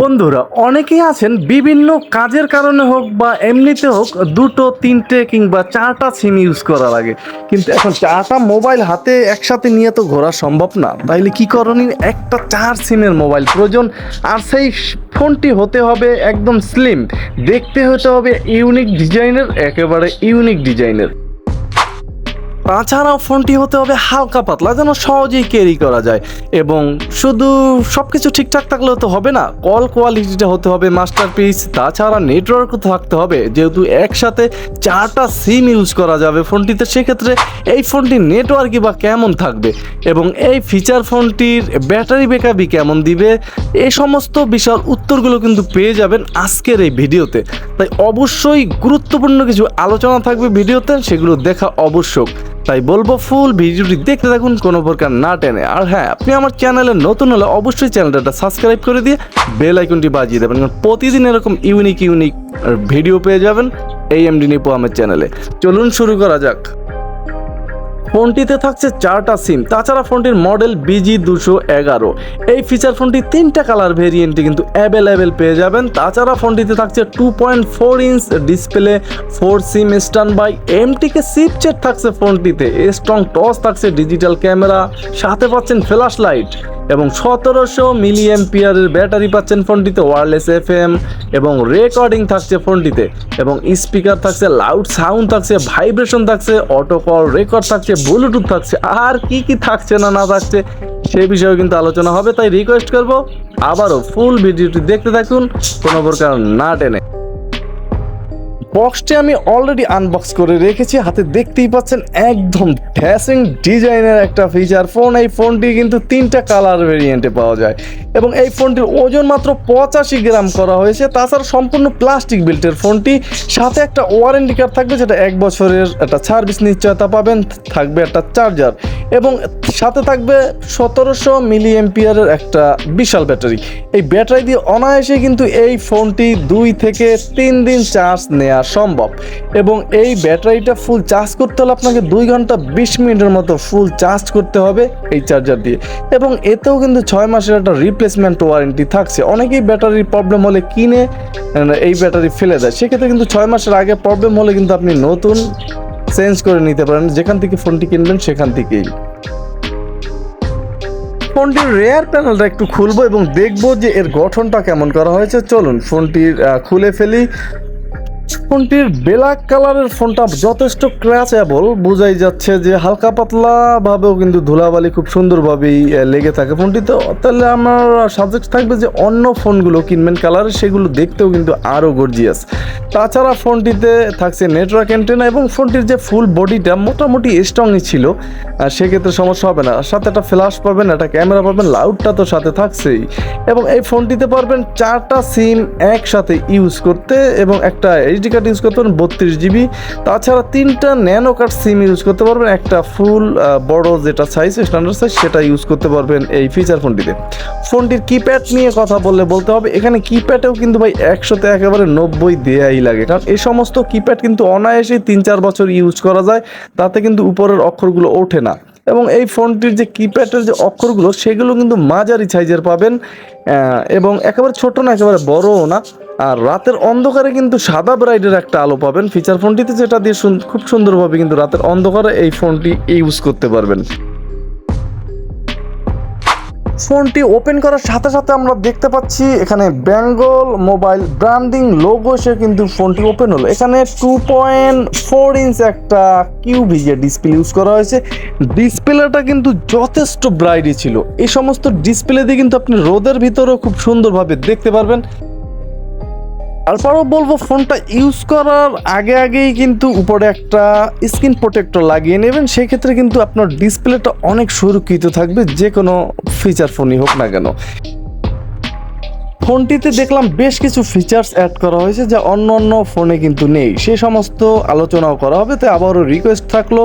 বন্ধুরা, অনেকেই আছেন বিভিন্ন কাজের কারণে হোক বা এমনিতে হোক দুটো, তিনটে কিংবা চারটা সিম ইউজ করা লাগে কিন্তু এখন চারটা মোবাইল হাতে একসাথে নিয়ে তো ঘোরা সম্ভব না। তাইলে কী করণীয়? একটা চার সিমের মোবাইল প্রয়োজন, আর সেই ফোনটি হতে হবে একদম স্লিম দেখতে হতে হবে ইউনিক ডিজাইনের একেবারে ইউনিক ডিজাইনের তাছাড়াও ফোনটি হতে হবে হালকা পাতলা, যেন সহজেই ক্যারি করা যায়। এবং শুধু সব কিছু ঠিকঠাক থাকলেও তো হবে না কল কোয়ালিটিটা হতে হবে মাস্টারপিস তাছাড়া নেটওয়ার্কও থাকতে হবে, যেহেতু একসাথে চারটা সিম ইউজ করা যাবে ফোনটিতে, সেক্ষেত্রে এই ফোনটির নেটওয়ার্কই বা কেমন থাকবে? এবং এই ফিচার ফোনটির ব্যাটারি ব্যাকআপই কেমন দিবে? এই সমস্ত বিশাল উত্তরগুলো কিন্তু পেয়ে যাবেন আজকের এই ভিডিওতে। তাই অবশ্যই গুরুত্বপূর্ণ কিছু আলোচনা থাকবে ভিডিওতে, সেগুলো দেখা আবশ্যক তাই বলব ফুল ভিডিওটি দেখতে থাকুন, কোনো প্রকার না টেনে। আর হ্যাঁ আপনি আমার চ্যানেলে নতুন হলে অবশ্যই চ্যানেলটা সাবস্ক্রাইব করে দিয়ে বেল আইকনটি বাজিয়ে দেবেন, কারণ প্রতিদিন এরকম ইউনিক ইউনিক ভিডিও পেয়ে যাবেন এই এমডি নিপো আমার চ্যানেলে। চলুন শুরু করা যাক। ফোনটিতে থাকছে চারটা সিম, তাছাড়া ফোনটির মডেল বিজি দুশো এগারো। এই ফিচার ফোনটি তিনটা কালার ভেরিয়েন্টে কিন্তু অ্যাভেলেবেল পেয়ে যাবেন। তাছাড়া ফোনটিতে থাকছে two point four inch display four sim standby MTK chipset থাকছে ফোনটিতে স্ট্রং টস থাকছে ডিজিটাল ক্যামেরা সাথে পাচ্ছেন ফ্ল্যাশ লাইট এবং সতেরোশো মিলি এমপিয়ারের ব্যাটারি পাচ্ছেন ফোনটিতে ওয়ারলেস এফ এম এবং রেকর্ডিং থাকছে ফোনটিতে এবং স্পিকার থাকছে লাউড সাউন্ড থাকছে ভাইব্রেশন থাকছে অটো কল রেকর্ড থাকছে ব্লুটুথ থাকছে, আর কি কি থাকছে না না থাকছে সেই বিষয়ে কিন্তু আলোচনা হবে। তাই রিকোয়েস্ট করব আবারও ফুল ভিডিওটি দেখতে থাকুন, কোনো প্রকার না টেনে। বক্সটি আমি অলরেডি আনবক্স করে রেখেছি, হাতে দেখতেই পাচ্ছেন একদম ড্যাসিং ডিজাইনের একটা ফিচার ফোন এই ফোনটি কিন্তু তিনটা কালার ভেরিয়েন্টে পাওয়া যায়। এবং এই ফোনটির ওজন মাত্র পঁচাশি গ্রাম করা হয়েছে। তাছাড়া সম্পূর্ণ প্লাস্টিক বিল্টের ফোনটি সাথে একটা ওয়ারেন্টি কার্ড থাকবে, যেটা এক বছরের একটা সার্ভিস নিশ্চয়তা পাবেন, থাকবে একটা চার্জার এবং সাথে থাকবে সতেরোশো মিলি এমপিয়ারের একটা বিশাল ব্যাটারি। এই ব্যাটারি দিয়ে অনায়াসে কিন্তু এই ফোনটি দুই থেকে তিন দিন চার্জ নেওয়া সম্ভব। এবং এই ব্যাটারিটা ফুল চার্জ করতে হলে আপনাকে দুই ঘণ্টা বিশ মিনিটের মতো ফুল চার্জ করতে হবে এই চার্জার দিয়ে। এবং এতেও কিন্তু ছয় মাসের একটা রিপ্লেসমেন্ট ওয়ারেন্টি থাকছে। অনেকেই ব্যাটারির প্রবলেম হলে কিনে এই ব্যাটারি ফেলে দেয়। সেক্ষেত্রে কিন্তু ছয় মাসের আগে প্রবলেম হলে কিন্তু আপনি নতুন চেঞ্জ করে নিতে পারেন। যেখান থেকে ফোনটি কিনবেন সেখান থেকেই। ফোনটির রেয়ার প্যানেলটা একটু খুলবো এবং দেখব যে এর গঠনটা কেমন করা হয়েছে। চলুন ফোনটির খুলে ফেলি। ফোনটির ব্ল্যাক কালারের ফোনটা যথেষ্ট ক্র্যাচেবল। বোঝাই যাচ্ছে যে হালকা পাতলা ভাবেও কিন্তু ধুলাবালি খুব সুন্দরভাবেই লেগে থাকে ফোনটিতে তাহলে আমার সাবজেক্ট থাকবে যে অন্য ফোনগুলো কিনবেন, কালারের সেগুলো দেখতেও কিন্তু আরও গর্জিয়াস তাছাড়া ফোনটিতে থাকছে নেটওয়ার্ক অ্যান্টেনা এবং ফোনটির যে ফুল বডিটা মোটামুটি স্ট্রংই ছিল। আর সেক্ষেত্রে সমস্যা হবে না। সাথে একটা ফ্ল্যাশ পাবেন, একটা ক্যামেরা পাবেন লাউডটা তো সাথে থাকছেই। এবং এই ফোনটিতে পারবেন চারটা সিম একসাথে ইউজ করতে এবং একটা এইচডি কার্ড ইউজ করতে পারবেন বত্রিশ জিবি তাছাড়া তিনটা ন্যানো কার্ড সিম ইউজ করতে পারবেন, একটা ফুল বড় যেটা সাইজ স্ট্যান্ডার্ড সাইজ সেটা ইউজ করতে পারবেন এই ফিচার ফোনটিতে ফোনটির কিপ্যাড নিয়ে কথা বললে বলতে হবে, এখানে কিপ্যাডেও কিন্তু ভাই একশোতে একেবারে নব্বই দেয়াই লাগে, কারণ এই সমস্ত কিপ্যাড কিন্তু অনায়াসেই তিন চার বছর ইউজ করা যায়, তাতে কিন্তু উপরের অক্ষরগুলো ওঠে না। এবং এই ফোনটির যে কিপ্যাডের যে অক্ষরগুলো, সেগুলো কিন্তু মাঝারি সাইজের পাবেন এবং একেবারে ছোট না, একেবারে বড়ও না। আর রাতের অন্ধকারে কিন্তু সাদা ব্রাইডের একটা আলো পাবেন। ফিচার ফোনটিতে যেটা দিয়ে খুব সুন্দরভাবে কিন্তু রাতের অন্ধকারে এই ফোনটি ইউজ করতে পারবেন। ফোনটি ওপেন করার সাথে সাথে আমরা দেখতে পাচ্ছি এখানে বেঙ্গল মোবাইল ব্র্যান্ডিং লোগো এসে কিন্তু ফোনটি ওপেন হলো। এখানে টু পয়েন্ট ফোর ইঞ্চ একটা কিউভিজে ডিসপ্লে ইউজ করা হয়েছে। ডিসপ্লেটা কিন্তু যথেষ্ট ব্রাইটই ছিল। এই সমস্ত ডিসপ্লে দিয়ে কিন্তু আপনি রোদের ভিতরেও খুব সুন্দরভাবে দেখতে পারবেন। তারপরও বলব ফোনটা ইউজ করার আগে আগেই কিন্তু উপরে একটা স্ক্রিন প্রোটেক্টর লাগিয়ে নেবেন। সেক্ষেত্রে কিন্তু আপনার ডিসপ্লেটা অনেক সুরক্ষিত থাকবে, যে কোনো ফিচার ফোনই হোক না কেন। ফোনটিতে দেখলাম বেশ কিছু ফিচার্স অ্যাড করা হয়েছে যা অন্য অন্য ফোনে কিন্তু নেই। সে সমস্ত আলোচনাও করা হবে, তাই আবারও রিকোয়েস্ট থাকল,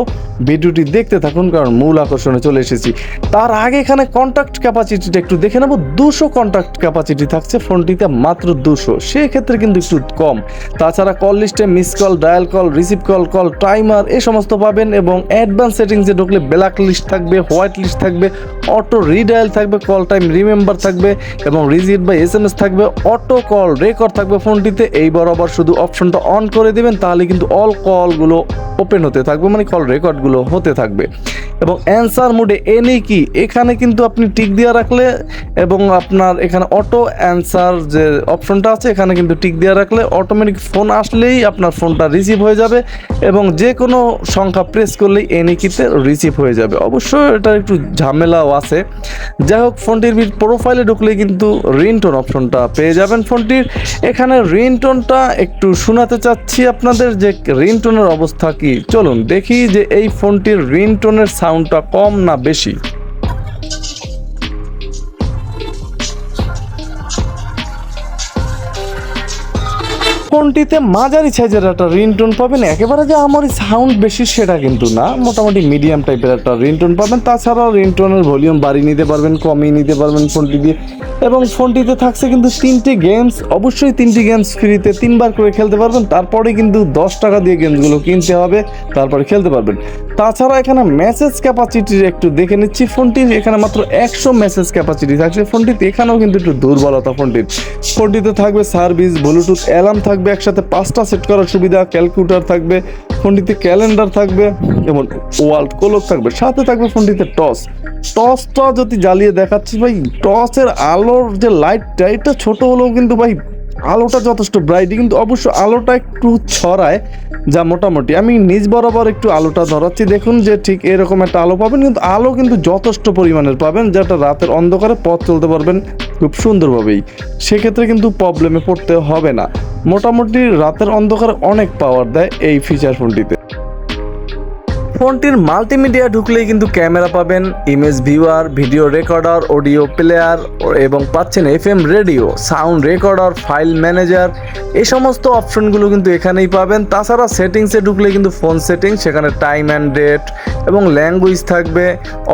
ভিডিওটি দেখতে থাকুন কারণ মূল আকর্ষণে চলে এসেছি। তার আগে এখানে কন্ট্যাক্ট ক্যাপাসিটিটা একটু দেখে নেব। দুশো কন্ট্যাক্ট ক্যাপাসিটি থাকছে ফোনটিতে, মাত্র দুশো। সেক্ষেত্রে কিন্তু একটু কম। তাছাড়া কল লিস্টে miss call dial call receive call call timer এ সমস্ত পাবেন এবং অ্যাডভান্স সেটিংসে ঢুকলে ব্ল্যাক লিস্ট থাকবে হোয়াইট লিস্ট থাকবে অটো রিডায়াল থাকবে কল টাইম রিমেম্বার থাকবে এবং রিজিট বা এস এম এস থাকবে অটো কল রেকর্ড থাকবে ফোনটিতে। এই বরাবর শুধু অপশনটা অন করে দিবেন, তাহলে কিন্তু অল কলগুলো ওপেন হতে থাকবে মানে কল রেকর্ডগুলো হতে থাকবে। এবং অ্যান্সার মোডে এনি কি এখানে কিন্তু আপনি টিক দিয়ে রাখলে এবং আপনার এখানে অটো অ্যান্সার যে অপশনটা আছে, এখানে কিন্তু টিক দিয়ে রাখলে অটোমেটিক ফোন আসলেই আপনার ফোনটা রিসিভ হয়ে যাবে এবং যে কোনো সংখ্যা প্রেস করলেই এনি কিতে রিসিভ হয়ে যাবে। অবশ্যই এটা একটু ঝামেলাও আছে। যাই হোক ফোনটির প্রোফাইলে ঢুকলে কিন্তু রিংটোন অপশনটা পেয়ে যাবেন ফোনটির। এখানে রিংটোনটা একটু শোনাতে চাচ্ছি আপনাদের যে রিংটোনের অবস্থা কি। চলুন দেখি যে এই ফোনটির রিংটোনের সাউন্ডটা কম না বেশি। ফোনটিতে মাঝারি সাইজের একটা রিংটোন পাবেন। একেবারে যে আমার সাউন্ড বেশি সেটা কিন্তু না। মোটামুটি মিডিয়াম টাইপের একটা রিংটোন পাবেন। তাছাড়াও রিংটোনের ভলিউম বাড়িয়ে নিতে পারবেন, কমিয়ে নিতে পারবেন ফোনটি দিয়ে। এবং ফোনটিতে থাকছে কিন্তু তিনটি গেমস অবশ্যই তিনটি গেমস ফ্রিতে তিনবার করে খেলতে পারবেন। তারপরে কিন্তু দশ টাকা দিয়ে গেমসগুলো কিনতে হবে। তারপরে খেলতে পারবেন। তাছাড়া এখানে মেসেজ ক্যাপাসিটি একটু দেখে নিচ্ছি। ফোনটির এখানে মাত্র একশো মেসেজ ক্যাপাসিটি থাকছে। ফোনটিতে এখানেও কিন্তু একটু দুর্বলতা ফোনটির। ফোনটিতে থাকবে সার্ভিস ব্লুটুথ অ্যালার্ম থাকবে, একসাথে পাঁচটা সেট করার সুবিধা ক্যালকুলেটর থাকবে, ফোনটিতে ক্যালেন্ডার থাকবে, এবং ওয়ার্ল্ড কোলক থাকবে। সাথে থাকবে ফোনটিতে টস টসটা যদি জ্বালিয়ে দেখাচ্ছি ভাই টসের আলোর যে লাইটটা এটা ছোট হলেও কিন্তু ভাই, আলোটা যথেষ্ট ব্রাইট কিন্তু অবশ্য আলোটা একটু ছড়ায়। যা মোটামুটি। আমি নিজ বরাবর একটু আলোটা ধরাচ্ছি। দেখুন যে ঠিক এরকম একটা আলো পাবেন, কিন্তু আলো কিন্তু যথেষ্ট পরিমাণের পাবেন, যেটা রাতের অন্ধকারে পথ চলতে পারবেন খুব সুন্দরভাবেই। সেক্ষেত্রে কিন্তু প্রবলেমে পড়তে হবে না। মোটামুটি রাতের অন্ধকারে অনেক পাওয়ার দেয় এই ফিচার ফোনটিতে ফোনটির মাল্টিমিডিয়া ঢুকলেই কিন্তু ক্যামেরা পাবেন image viewer video recorder audio player এবং পাচ্ছেন F M radio sound recorder file manager এই সমস্ত অপশনগুলো কিন্তু এখানেই পাবেন। তাছাড়া সেটিংসে ঢুকলে কিন্তু ফোন সেটিং সেখানে টাইম অ্যান্ড ডেট এবং ল্যাঙ্গুয়েজ থাকবে,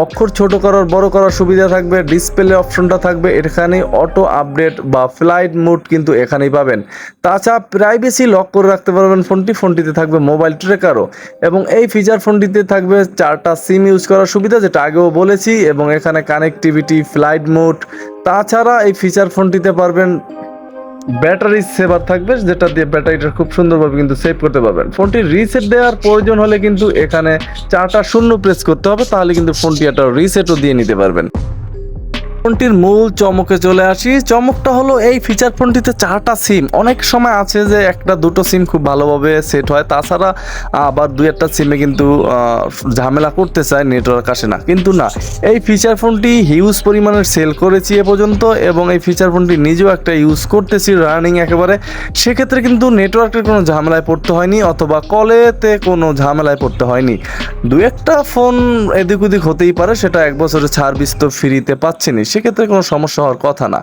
অক্ষর ছোট করার, বড় করার সুবিধা থাকবে ডিসপ্লে অপশনটা থাকবে এখানে অটো আপডেট বা ফ্লাইট মোড কিন্তু এখানেই পাবেন। তাছাড়া প্রাইভেসি লক করে রাখতে পারবেন ফোনটি, ফোনটিতে থাকবে মোবাইল ট্রেকারও এবং এই ফিচার ফোনটিতে থাকবে, চারটা সিম ইউজ করার সুবিধা যেটা আগেও বলেছি এবং এখানে কানেকটিভিটি ফ্লাইট মোড তাছাড়া এই ফিচার ফোনটিতে পারবেন ব্যাটারি সেভার থাকবে, যেটা দিয়ে ব্যাটারিটা খুব সুন্দরভাবে কিন্তু সেভ করতে পারবেন। ফোনটি রিসেট দেওয়ার প্রয়োজন হলে কিন্তু এখানে চারটা শূন্য প্রেস করতে হবে, তাহলে কিন্তু ফোনটি একটা রিসেটও দিয়ে নিতে পারবেন। ফোনটির মূল চমকে চলে আসি। চমকটা হলো এই ফিচার ফোনটিতে চারটা সিম অনেক সময় আছে যে একটা দুটো সিম খুব ভালোভাবে সেট হয়, তাছাড়া আবার দুই একটা সিমে কিন্তু ঝামেলা করতে চায় নেটওয়ার্ক আসে না। কিন্তু না, এই ফিচার ফোনটি হিউজ পরিমাণের সেল করেছি এ পর্যন্ত এবং এই ফিচার ফোনটি নিজেও একটা ইউজ করতেছি রানিং একেবারে। সেক্ষেত্রে কিন্তু নেটওয়ার্কের কোনো ঝামেলায় পড়তে হয়নি অথবা কলেতে কোনো ঝামেলায় পড়তে হয়নি। দু একটা ফোন এদিক ওদিক হতেই পারে, সেটা এক বছরের সার্ভিস তো ফ্রিতে পাচ্ছেনি সেক্ষেত্রে কোনো সমস্যা হওয়ার কথা না।